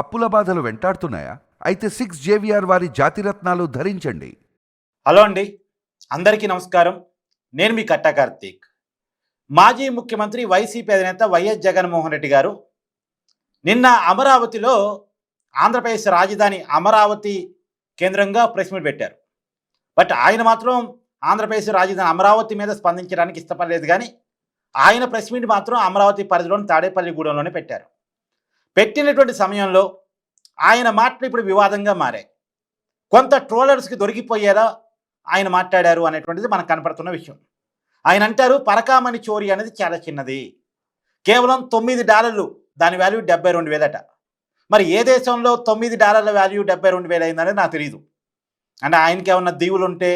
అప్పుల బాధలు వెంటాడుతున్నాయా? అయితే సిక్స్ జేవిఆర్ వారి జాతిరత్నాలు ధరించండి. హలో అండి. అందరికీ నమస్కారం. నేను మీ కట్టా కార్తీక్. మాజీ ముఖ్యమంత్రి వైసీపీ అధినేత వైఎస్ జగన్మోహన్ రెడ్డి గారు నిన్న అమరావతిలో ఆంధ్రప్రదేశ్ రాజధాని అమరావతి కేంద్రంగా ప్రెస్ మీట్ పెట్టారు. బట్ ఆయన మాత్రం ఆంధ్రప్రదేశ్ రాజధాని అమరావతి మీద స్పందించడానికి ఇష్టపడలేదు కానీ ఆయన ప్రెస్ మీట్ మాత్రం అమరావతి పరిధిలోని తాడేపల్లిగూడెంలోనే పెట్టారు. పెట్టినటువంటి సమయంలో ఆయన మాటలు ఇప్పుడు వివాదంగా మారాయి. కొంత ట్రోలర్స్కి దొరికిపోయారా ఆయన మాట్లాడారు అనేటువంటిది మనకు కనపడుతున్న విషయం. ఆయన అంటారు పరకామణి చోరీ అనేది చాలా చిన్నది. కేవలం తొమ్మిది డాలర్లు దాని వాల్యూ డెబ్బై రెండు వేలట. మరి ఏ దేశంలో తొమ్మిది డాలర్ల వాల్యూ డెబ్బై రెండు వేలు అయిందనేది నాకు తెలియదు అంటే ఆయనకి ఏమన్నా దీవులు ఉంటే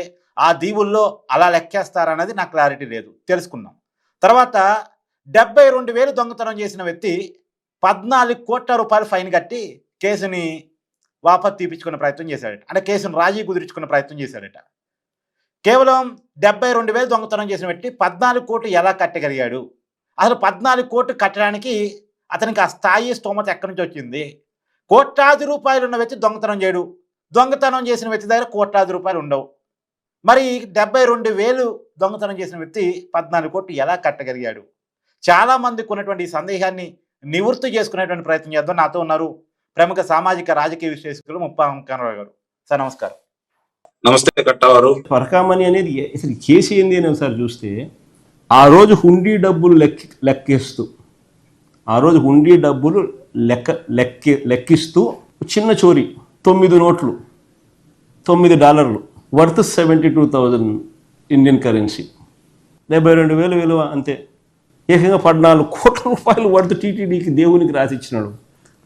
ఆ దీవుల్లో అలా లెక్కేస్తారన్నది నాకు క్లారిటీ లేదు. తెలుసుకున్నాం తర్వాత డెబ్బై రెండు వేలు దొంగతనం చేసిన వ్యక్తి పద్నాలుగు కోట్ల రూపాయలు ఫైన్ కట్టి కేసుని వాపస్ తీపించుకునే ప్రయత్నం చేశాడట. అంటే కేసును రాజీ కుదుర్చుకునే ప్రయత్నం చేశాడట. కేవలం డెబ్బై రెండు వేలు దొంగతనం చేసిన వ్యక్తి పద్నాలుగు కోట్లు ఎలా కట్టగలిగాడు? అసలు పద్నాలుగు కోట్లు కట్టడానికి అతనికి ఆ స్థాయి స్తోమత ఎక్కడి నుంచి వచ్చింది? కోట్లాది రూపాయలు ఉన్న వ్యక్తి దొంగతనం చేయడు. దొంగతనం చేసిన వ్యక్తి దగ్గర కోట్లాది రూపాయలు ఉండవు. మరి డెబ్బై రెండు వేలు దొంగతనం చేసిన వ్యక్తి పద్నాలుగు కోట్లు ఎలా కట్టగలిగాడు? చాలా మందికి ఉన్నటువంటి ఈ సందేహాన్ని నివృత్తి చేసుకునేటువంటి ప్రయత్నం చేద్దాం. నాతో ఉన్నారు ప్రముఖ సామాజిక రాజకీయ విశ్లేషకులు ముప్పా గారు. సార్ నమస్కారం. నమస్తే కట్టవారు. పరకామణి అనేది అసలు కేసు ఏంది అని ఒకసారి చూస్తే ఆ రోజు హుండీ డబ్బులు లెక్క లెక్కేస్తూ ఆ రోజు హుండీ డబ్బులు లెక్క లెక్కి లెక్కిస్తూ చిన్న చోరీ తొమ్మిది నోట్లు తొమ్మిది డాలర్లు worth seventy two thousand Indian currency డెబ్బై రెండు వేలు విలువ అంతే. ఏకంగా పద్నాలుగు కోట్ల రూపాయలు వర్త్ టీటీడీకి దేవునికి రాసిచ్చినాడు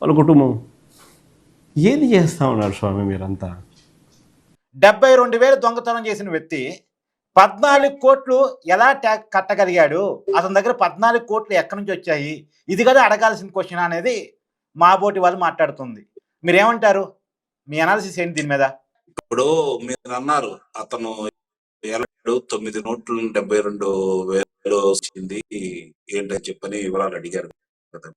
వాళ్ళ కుటుంబం. ఏది చేస్తా ఉన్నారు స్వామి మీరంతా? డెబ్బై రెండు వేలు దొంగతనం చేసిన వ్యక్తి పద్నాలుగు కోట్లు ఎలా ట్యాక్ కట్టగలిగాడు? అతని దగ్గర పద్నాలుగు కోట్లు ఎక్కడి నుంచి వచ్చాయి? ఇది కదా అడగాల్సిన క్వశ్చన్ అనేది మా బోటి వాళ్ళు మాట్లాడుతుంది. మీరేమంటారు? మీ అనాలిసిస్ ఏంటి దీని మీద? ఇప్పుడు మీరు అన్నారు అతను తొమ్మిది నోట్లు డెబ్బై రెండు వేలు వచ్చింది ఏంటని చెప్పని వివరాలు అడిగారు. కదా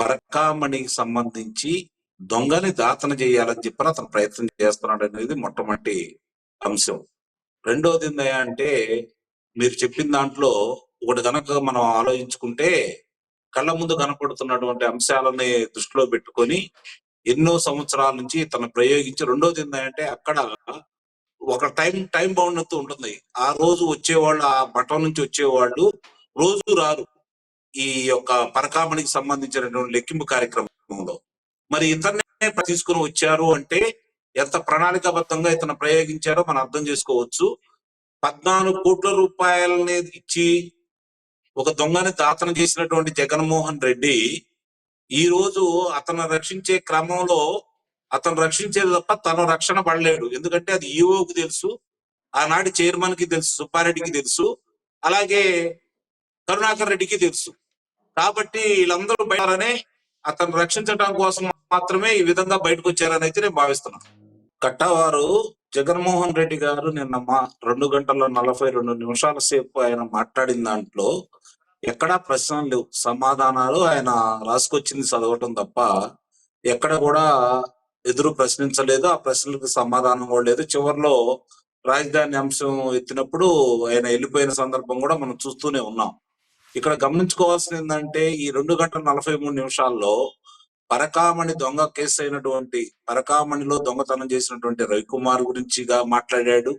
పరకామణికి సంబంధించి దొంగని దాతన చేయాలని చెప్పని అతను ప్రయత్నం చేస్తున్నాడు అనేది మొట్టమొదటి అంశం. రెండోది అంటే మీరు చెప్పిన దాంట్లో ఒకటి కనుక మనం ఆలోచించుకుంటే కళ్ళ ముందు కనపడుతున్నటువంటి అంశాలని దృష్టిలో పెట్టుకొని ఎన్నో సంవత్సరాల నుంచి తను ప్రయోగించి రెండోది ఏంటంటే అక్కడ ఒక టైం టైం బౌండ్ ఉంటుంది. ఆ రోజు వచ్చేవాళ్ళు ఆ మఠం నుంచి వచ్చేవాళ్ళు రోజు రారు. ఈ యొక్క పరకామణికి సంబంధించినటువంటి లెక్కింపు కార్యక్రమంలో. మరి ఇతన్నే తీసుకుని వచ్చారు అంటే ఎంత ప్రణాళికాబద్ధంగా ఇతను ప్రయోగించారో మనం అర్థం చేసుకోవచ్చు. పద్నాలుగు కోట్ల రూపాయలని ఇచ్చి ఒక దొంగని దాతన చేసినటువంటి జగన్మోహన్ రెడ్డి ఈ రోజు అతను రక్షించే క్రమంలో అతను రక్షించేది తప్ప తను రక్షణ పడలేడు. ఎందుకంటే అది ఈఓకి తెలుసు ఆనాటి చైర్మన్కి తెలుసు సుబ్బారెడ్డికి తెలుసు అలాగే కరుణాకర్ రెడ్డికి తెలుసు. కాబట్టి వీళ్ళందరూ బయటనే అతను రక్షించడం కోసం మాత్రమే ఈ విధంగా బయటకు వచ్చారని అయితే నేను భావిస్తున్నాను. కట్టవారు జగన్మోహన్ రెడ్డి గారు నిన్న మా రెండు గంటల నలభై రెండు నిమిషాల సేపు ఆయన మాట్లాడిన దాంట్లో ఎక్కడా ప్రశ్నలు లేవు. సమాధానాలు ఆయన రాసుకొచ్చింది చదవటం తప్ప ఎక్కడ కూడా ఎదురు ప్రశ్నించలేదు. ఆ ప్రశ్నలకు సమాధానం కూడా లేదు. చివరిలో రాజధాని అంశం ఎత్తినప్పుడు ఆయన వెళ్ళిపోయిన సందర్భం కూడా మనం చూస్తూనే ఉన్నాం. ఇక్కడ గమనించుకోవాల్సింది ఏంటంటే ఈ రెండు గంటల నలభై మూడు నిమిషాల్లో పరకామణి దొంగ కేసు అయినటువంటి పరకామణిలో దొంగతనం చేసినటువంటి రవికుమార్ గురించిగా మాట్లాడాడు.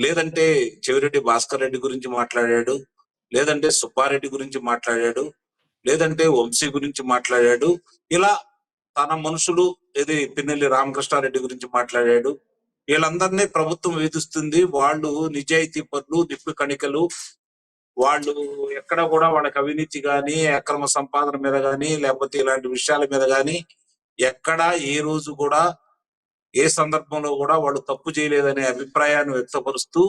లేదంటే చెవిరెడ్డి భాస్కర్ రెడ్డి గురించి మాట్లాడాడు. లేదంటే సుబ్బారెడ్డి గురించి మాట్లాడాడు. లేదంటే వంశీ గురించి మాట్లాడాడు. ఇలా తన మనుషులు ఇది పిన్నెల్లి రామకృష్ణారెడ్డి గురించి మాట్లాడాడు. వీళ్ళందరినీ ప్రభుత్వం వేధిస్తుంది. వాళ్ళు నిజాయితీ పనులు నిప్పు కణికలు. వాళ్ళు ఎక్కడ కూడా వాళ్ళకి అవినీతి కానీ అక్రమ సంపాదన మీద కానీ లేకపోతే ఇలాంటి విషయాల మీద కానీ ఎక్కడ ఏ రోజు కూడా ఏ సందర్భంలో కూడా వాళ్ళు తప్పు చేయలేదనే అభిప్రాయాన్ని వ్యక్తపరుస్తూ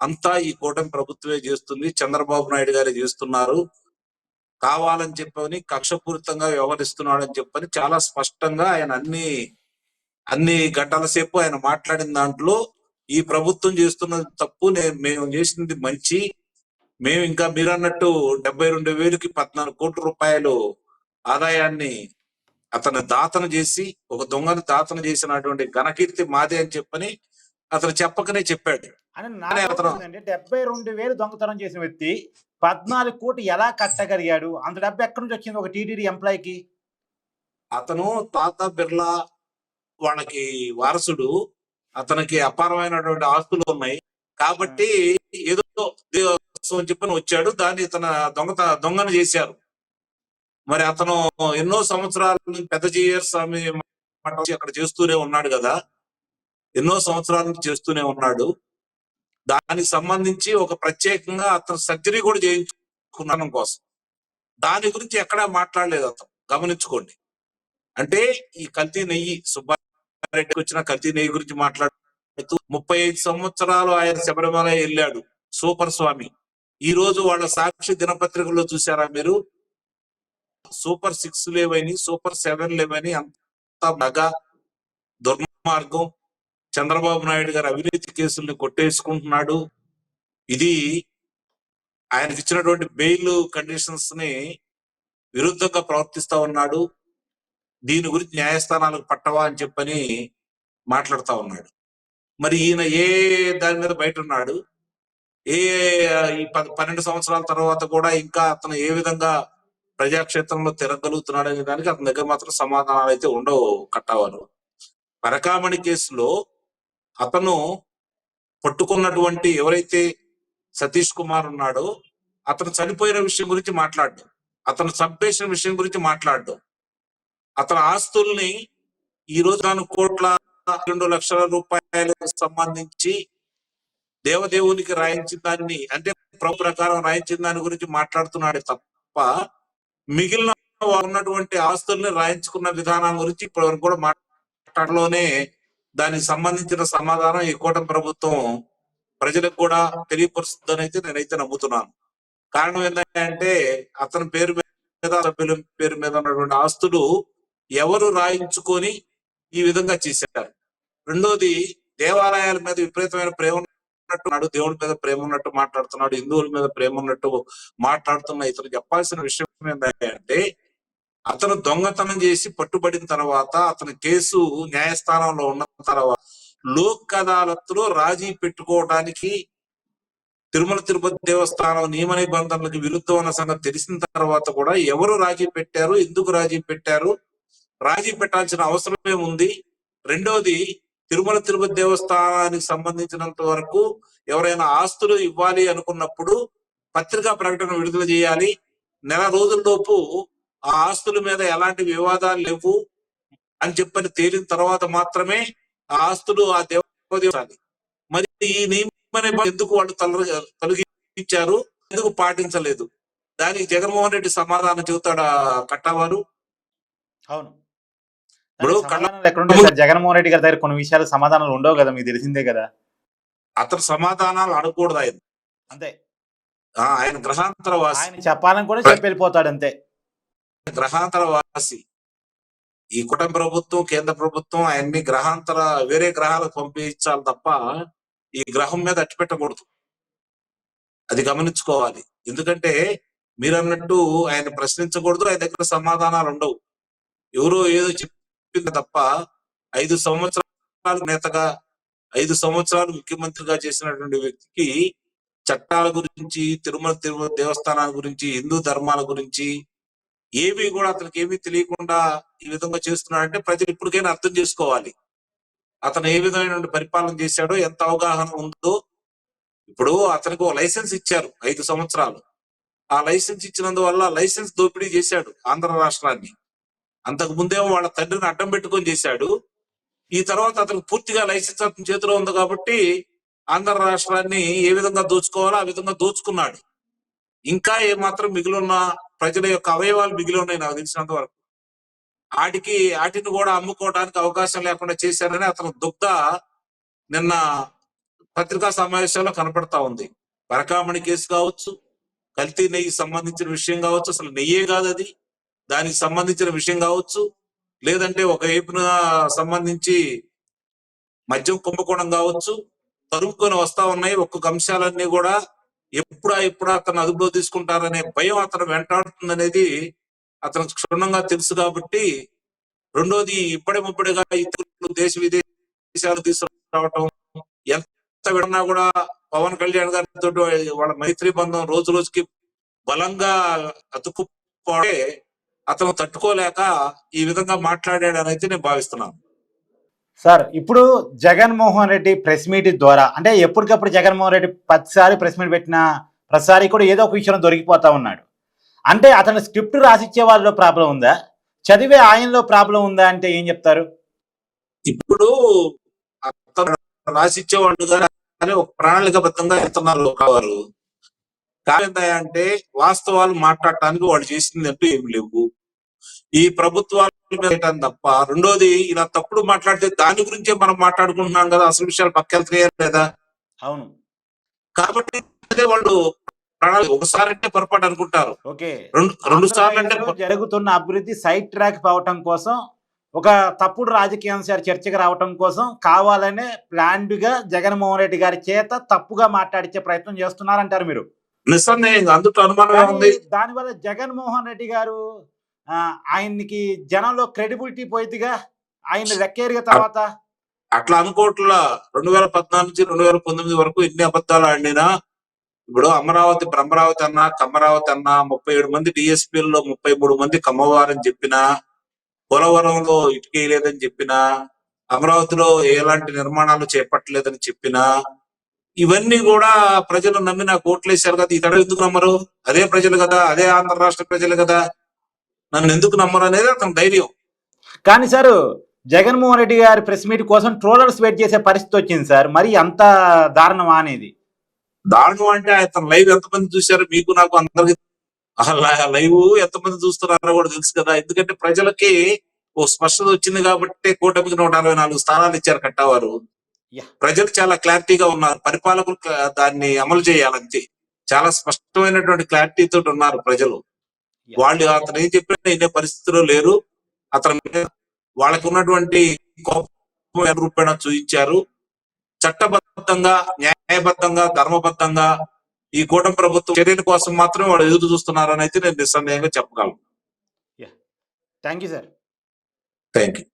అంతా ఈ కూటమి ప్రభుత్వమే చేస్తుంది. చంద్రబాబు నాయుడు గారే చేస్తున్నారు. కావాలని చెప్పని కక్షపూరితంగా వ్యవహరిస్తున్నాడని చెప్పని చాలా స్పష్టంగా ఆయన అన్ని అన్ని గంటల సేపు ఆయన మాట్లాడిన దాంట్లో ఈ ప్రభుత్వం చేస్తున్న తప్పు నేను మేము చేసింది మంచి. మేము ఇంకా మీరు అన్నట్టు డెబ్బై రెండు వేలకి పద్నాలుగు కోట్ల రూపాయలు ఆదాయాన్ని అతను దాతన చేసి ఒక దొంగను దాతన చేసినటువంటి ఘనకీర్తి మాదే అని చెప్పని అతను చెప్పకనే చెప్పాడు. అని డెబ్బై రెండు వేలు దొంగతనం చేసిన వ్యక్తి పద్నాలుగు కోటి ఎలా కట్టగలిగాడు? అంత డబ్బు ఎక్కడి నుంచి వచ్చింది ఒక టీటీడీ ఎంప్లాయీకి? అతను తాత బిర్లా వాళ్ళకి వారసుడు. అతనికి అపారమైనటువంటి ఆస్తులు ఉన్నాయి. కాబట్టి ఏదో అని చెప్పని వచ్చాడు. దాన్ని తన దొంగత దొంగను చేశారు. మరి అతను ఎన్నో సంవత్సరాల పెద్ద జీయర్ స్వామి అక్కడ చేస్తూనే ఉన్నాడు కదా. ఎన్నో సంవత్సరాల నుంచి చేస్తూనే ఉన్నాడు. దానికి సంబంధించి ఒక ప్రత్యేకంగా అతను సర్జరీ కూడా చేయించుకున్నాను కోసం. దాని గురించి ఎక్కడా మాట్లాడలేదు అతను. గమనించుకోండి. అంటే ఈ కల్తీ నెయ్యి సుబ్బారెడ్డికి వచ్చిన కల్తీ నెయ్యి గురించి మాట్లాడుతూ ముప్పై ఐదు సంవత్సరాలు ఆయన శబరిమల వెళ్ళాడు. సూపర్ స్వామి. ఈ రోజు వాళ్ళ సాక్షి దినపత్రికలో చూసారా మీరు? సూపర్ సిక్స్ లేవని సూపర్ సెవెన్ లేవని అంత నగ దుర్మార్గం చంద్రబాబు నాయుడు గారు అవినీతి కేసుల్ని కొట్టేసుకుంటున్నాడు. ఇది ఆయనకి ఇచ్చినటువంటి బెయిల్ కండిషన్స్ని విరుద్ధంగా ప్రవర్తిస్తా ఉన్నాడు. దీని గురించి న్యాయస్థానాలకు పట్టవా అని చెప్పని మాట్లాడుతూ ఉన్నాడు. మరి ఈయన ఏ దాని మీద బయట ఉన్నాడు? ఏ ఈ పన్నెండు సంవత్సరాల తర్వాత కూడా ఇంకా అతను ఏ విధంగా ప్రజాక్షేత్రంలో తిరగలుగుతున్నాడు అనే దానికి అతని దగ్గర మాత్రం సమాధానాలు అయితే ఉండవు కట్టవారు. పరకామణి కేసులో అతను పట్టుకున్నటువంటి ఎవరైతే సతీష్ కుమార్ ఉన్నాడో అతను చనిపోయిన విషయం గురించి మాట్లాడు అతను చంపేసిన విషయం గురించి మాట్లాడు అతని ఆస్తుల్ని ఈ రోజు నాలుగు కోట్ల రెండు లక్షల రూపాయలకు సంబంధించి దేవదేవునికి రాయించిన దాన్ని అంటే ప్రభు ప్రకారం రాయించిన దాని గురించి మాట్లాడుతున్నాడే తప్ప మిగిలిన ఉన్నటువంటి ఆస్తుల్ని రాయించుకున్న విధానం గురించి ఇప్పటివరకు కూడా మాట్లాడలోనే దానికి సంబంధించిన సమాధానం ఈ కూటమి ప్రభుత్వం ప్రజలకు కూడా తెలియపరుస్తుందని అయితే నేనైతే నమ్ముతున్నాను. కారణం ఏంటంటే అతని పేరు మీద సభ్యుల పేరు మీద ఉన్నటువంటి ఆస్తులు ఎవరు రాయించుకొని ఈ విధంగా చేశారు. రెండోది దేవాలయాల మీద విపరీతమైన ప్రేమ ఉన్నట్టు దేవుడి మీద ప్రేమ ఉన్నట్టు మాట్లాడుతున్నాడు హిందువుల మీద ప్రేమ ఉన్నట్టు మాట్లాడుతున్న ఇతను. చెప్పాల్సిన విషయం ఏంటంటే అతను దొంగతనం చేసి పట్టుబడిన తర్వాత అతని కేసు న్యాయస్థానంలో ఉన్న తర్వాత లోక్ అదాలత్లో రాజీ పెట్టుకోవడానికి తిరుమల తిరుపతి దేవస్థానం నియమ నిబంధనలకు విరుద్ధం అన్న సంగతి తెలిసిన తర్వాత కూడా ఎవరు రాజీ పెట్టారు ఎందుకు రాజీ పెట్టారు? రాజీ పెట్టాల్సిన అవసరమే ఉంది. రెండోది తిరుమల తిరుపతి దేవస్థానానికి సంబంధించినంత వరకు ఎవరైనా ఆస్తులు ఇవ్వాలి అనుకున్నప్పుడు పత్రికా ప్రకటన విడుదల చేయాలి. నెల రోజుల్లోపు ఆ ఆస్తుల మీద ఎలాంటి వివాదాలు లేవు అని చెప్పని తేలిన తర్వాత మాత్రమే ఆ ఆస్తులు ఆ దేవదేవాలి మరి ఈ నియమ ఎందుకు వాళ్ళు తొలగ తొలగించారు? ఎందుకు పాటించలేదు? దానికి జగన్మోహన్ రెడ్డి సమాధానం చెబుతాడా కట్టవారు? అవును. ఇప్పుడు? జగన్మోహన్ రెడ్డి గారి దగ్గర కొన్ని విషయాలు సమాధానాలు ఉండవు కదా మీకు తెలిసిందే కదా. అతను సమాధానాలు అనకూడదు ఆయన. అంతే. ఆయన గ్రహాంతర వాసి ఆయన చెప్పాలని కూడా చెప్పి వెళ్ళిపోతాడు అంతే. గ్రహాంతర వాసి ఈ కుటుంబ ప్రభుత్వం కేంద్ర ప్రభుత్వం ఆయన్ని గ్రహాంతర వేరే గ్రహాలకు పంపించాలి తప్ప ఈ గ్రహం మీద అట్టి పెట్టకూడదు అది గమనించుకోవాలి. ఎందుకంటే మీరు అన్నట్టు ఆయన ప్రశ్నించకూడదు ఆయన దగ్గర సమాధానాలు ఉండవు. ఎవరో ఏదో చెప్పింది తప్ప ఐదు సంవత్సరాలు నేతగా ఐదు సంవత్సరాలు ముఖ్యమంత్రిగా చేసినటువంటి వ్యక్తికి చట్టాల గురించి తిరుమల తిరుమల దేవస్థానాల గురించి హిందూ ధర్మాల గురించి ఏవి కూడా అతనికి ఏమీ తెలియకుండా ఈ విధంగా చేస్తున్నాడంటే ప్రజలు ఇప్పటికైనా అర్థం చేసుకోవాలి. అతను ఏ విధమైన పరిపాలన చేశాడో ఎంత అవగాహన ఉందో. ఇప్పుడు అతనికి ఒక లైసెన్స్ ఇచ్చారు ఐదు సంవత్సరాలు. ఆ లైసెన్స్ ఇచ్చినందువల్ల లైసెన్స్ దోపిడీ చేశాడు ఆంధ్ర రాష్ట్రాన్ని. అంతకు ముందేమో వాళ్ళ తండ్రిని అడ్డం పెట్టుకొని చేశాడు. ఈ తర్వాత అతనికి పూర్తిగా లైసెన్స్ అతని చేతిలో ఉంది కాబట్టి ఆంధ్ర రాష్ట్రాన్ని ఏ విధంగా దోచుకోవాలో ఆ విధంగా దోచుకున్నాడు. ఇంకా ఏమాత్రం మిగిలిన ప్రజల యొక్క అవయవాలు మిగిలి ఉన్నాయి నాకు తెలిసినంత వరకు. ఆటికి ఆటిని కూడా అమ్ముకోవడానికి అవకాశం లేకుండా చేశారని అతను దుగ్ధ నిన్న పత్రికా సమావేశంలో కనపడతా ఉంది. పరకామణి కేసు కావచ్చు కల్తీ నెయ్యి సంబంధించిన విషయం కావచ్చు అసలు నెయ్యే కాదు అది. దానికి సంబంధించిన విషయం కావచ్చు లేదంటే ఒక వైపున సంబంధించి మద్యం కుంభకోణం కావచ్చు తరుముకొని వస్తా ఉన్నాయి. ఒక్కొక్క అంశాలన్నీ కూడా ఎప్పుడా ఎప్పుడా అతను అదుపులో తీసుకుంటారనే భయం అతను వెంటాడుతుంది అనేది అతను క్షుణ్ణంగా తెలుసు కాబట్టి రెండోది ఇప్పుడే ముప్పడిగా ఇతరులు దేశ విదేశాలు తీసుకురావటం ఎంత విన్నా కూడా పవన్ కళ్యాణ్ గారితో వాళ్ళ మైత్రి బంధం రోజు రోజుకి బలంగా అతుక్కుపోతే అతను తట్టుకోలేక ఈ విధంగా మాట్లాడాడని అయితే నేను భావిస్తున్నాను. సార్ ఇప్పుడు జగన్మోహన్ రెడ్డి ప్రెస్ మీట్ ద్వారా అంటే ఎప్పటికప్పుడు జగన్మోహన్ రెడ్డి ప్రతిసారి ప్రెస్ మీట్ పెట్టిన ప్రతిసారి కూడా ఏదో ఒక విషయం దొరికిపోతా ఉన్నాడు. అంటే అతను స్క్రిప్ట్ రాసిచ్చే వాళ్ళలో ప్రాబ్లం ఉందా? చదివే ఆయనలో ప్రాబ్లం ఉందా అంటే ఏం చెప్తారు? ఇప్పుడు అతను రాసిచ్చేవాళ్ళు కానీ ఒక ప్రణాళికబద్ధంగా వెళ్తున్నారు వారు కాలేదా అంటే వాస్తవాలు మాట్లాడటానికి వాళ్ళు చేసింది అంటూ ఏమి లేవు. ఈ ప్రభుత్వాలు తప్ప. రెండోది ఇలా తప్పుడు మాట్లాడితే దాని గురించే మనం మాట్లాడుకుంటున్నాం కదా అసలు విషయాలు పక్కెళ్తాయా లేదా? అవును. కాబట్టి వాళ్ళు ఒకసారి అంటే పొరపాటు అనుకుంటారు. ఓకే. రెండు సార్లు అంటే జరుగుతున్న అభివృద్ధి సైడ్ ట్రాక్ అవటం కోసం ఒక తప్పుడు రాజకీయ అంశాలు చర్చకు రావటం కోసం కావాలనే ప్లాన్డ్గా జగన్మోహన్ రెడ్డి గారి చేత తప్పుగా మాట్లాడించే ప్రయత్నం చేస్తున్నారంటారు మీరు? నిస్సందేహంగా అందులో అనుమానం దానివల్ల జగన్మోహన్ రెడ్డి గారు ఆయనకి జనంలో క్రెడిబిలిటీ పోయిద్దిగా? ఆయన రెక్కేరిన తర్వాత? అట్లా అనుకోవట్లా. రెండు వేల పద్నాలుగు నుంచి రెండు వేల పంతొమ్మిది వరకు ఎన్ని అబద్ధాలు ఆడినా ఇప్పుడు అమరావతి బ్రహ్మరావతి అన్నా కమ్మరావతి అన్నా ముప్పై ఏడు మంది డిఎస్పీల్లో ముప్పై మూడు మంది కమ్మవారని చెప్పినా పోలవరంలో ఇటుకేయలేదని చెప్పినా అమరావతిలో ఎలాంటి నిర్మాణాలు చేపట్టలేదని చెప్పినా ఇవన్నీ కూడా ప్రజలు నమ్మి నాకు ఓట్లేశారు కదా ఇతడు ఎందుకు నమ్మరు? అదే ప్రజలు కదా అదే ఆంధ్ర రాష్ట్ర ప్రజలు కదా. నన్ను ఎందుకు నమ్మరు అనేది అతని ధైర్యం. కానీ సార్ జగన్మోహన్ రెడ్డి గారి ప్రెస్ మీట్ కోసం ట్రోలర్స్ వెయిట్ చేసే పరిస్థితి వచ్చింది సార్. మరి అంత దారుణమా అనేది? దారుణం అంటే అతను లైవ్ ఎంతమంది చూశారు? మీకు నాకు అందరికి లైవ్ ఎంతమంది చూస్తున్నారో కూడా తెలుసు కదా. ఎందుకంటే ప్రజలకి ఓ స్పష్టత వచ్చింది కాబట్టి కూటమికి నూట అరవై నాలుగు స్థానాలు ఇచ్చారు కట్టవారు. ప్రజలు చాలా క్లారిటీగా ఉన్నారు. పరిపాలకులు దాన్ని అమలు చేయాలంతే చాలా స్పష్టమైనటువంటి క్లారిటీ తోటి ఉన్నారు ప్రజలు. వాళ్ళు అతను ఏం చెప్పినా వినే పరిస్థితిలో లేరు. అతని మీద వాళ్ళకు ఉన్నటువంటి కోపం రూపేణ చూపించారు. చట్టబద్ధంగా న్యాయబద్ధంగా ధర్మబద్ధంగా ఈ కూటమి ప్రభుత్వం చర్యల కోసం మాత్రమే వాళ్ళు ఎదురు చూస్తున్నారని అయితే నేను నిస్సందేహంగా చెప్పగలను. Thank you sir thank you